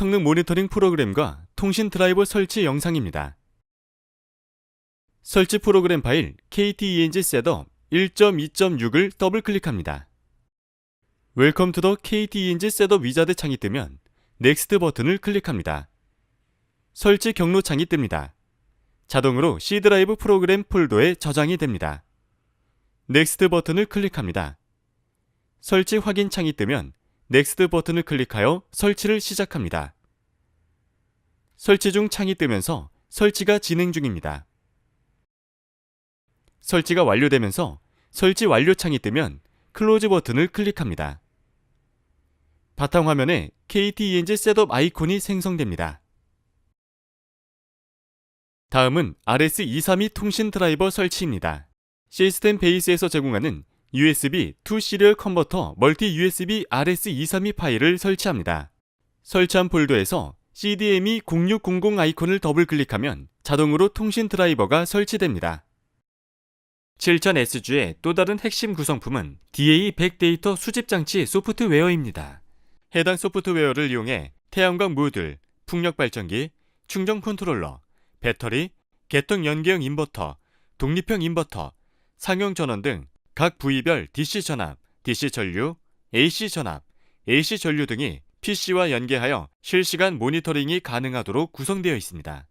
성능 모니터링 프로그램과 통신 드라이버 설치 영상입니다. 설치 프로그램 파일 KT-ENG 셋업 1.2.6을 더블 클릭합니다. 웰컴 투 더 KT-ENG 셋업 위자드 창이 뜨면 넥스트 버튼을 클릭합니다. 설치 경로 창이 뜹니다. 자동으로 C 드라이브 프로그램 폴더에 저장이 됩니다. 넥스트 버튼을 클릭합니다. 설치 확인 창이 뜨면 넥스트 버튼을 클릭하여 설치를 시작합니다. 설치 중 창이 뜨면서 설치가 진행 중입니다. 설치가 완료되면서 설치 완료 창이 뜨면 클로즈 버튼을 클릭합니다. 바탕화면에 KT-ENG 셋업 아이콘이 생성됩니다. 다음은 RS232 통신 드라이버 설치입니다. 시스템 베이스에서 제공하는 USB 2 시리얼 컨버터 멀티 USB RS232 파일을 설치합니다. 설치한 폴더에서 CDME 0600 아이콘을 더블 클릭하면 자동으로 통신 드라이버가 설치됩니다. 7000SG의 또 다른 핵심 구성품은 DA100 데이터 수집 장치 소프트웨어입니다. 해당 소프트웨어를 이용해 태양광 모듈, 풍력 발전기, 충전 컨트롤러, 배터리, 개통 연계형 인버터, 독립형 인버터, 상용 전원 등 각 부위별 DC 전압, DC 전류, AC 전압, AC 전류 등이 PC와 연계하여 실시간 모니터링이 가능하도록 구성되어 있습니다.